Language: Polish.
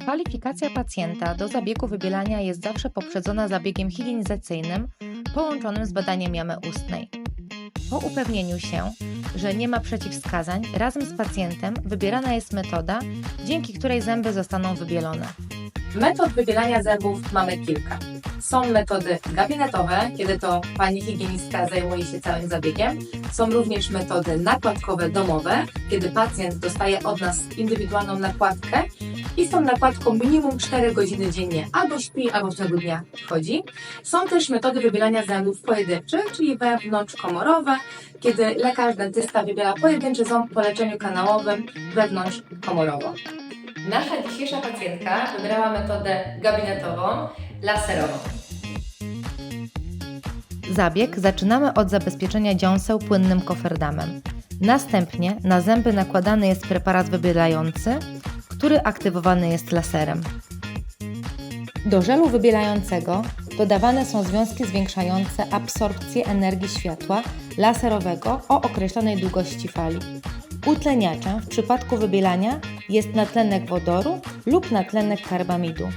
Kwalifikacja pacjenta do zabiegu wybielania jest zawsze poprzedzona zabiegiem higienizacyjnym połączonym z badaniem jamy ustnej. Po upewnieniu się, że nie ma przeciwwskazań, razem z pacjentem wybierana jest metoda, dzięki której zęby zostaną wybielone. Metod wybielania zębów mamy kilka. Są metody gabinetowe, kiedy to pani higienistka zajmuje się całym zabiegiem. Są również metody nakładkowe domowe, kiedy pacjent dostaje od nas indywidualną nakładkę i tą nakładką minimum 4 godziny dziennie albo śpi, albo w ciągu dnia chodzi. Są też metody wybielania zębów pojedynczych, czyli wewnątrzkomorowe, kiedy lekarz dentysta wybiela pojedynczy ząb po leczeniu kanałowym wewnątrzkomorowo. Nasza dzisiejsza pacjentka wybrała metodę gabinetową, laserową. Zabieg zaczynamy od zabezpieczenia dziąseł płynnym koferdamem. Następnie na zęby nakładany jest preparat wybielający, który aktywowany jest laserem. Do żelu wybielającego dodawane są związki zwiększające absorpcję energii światła laserowego o określonej długości fali. Utleniaczem w przypadku wybielania jest natlenek wodoru lub natlenek karbamidu.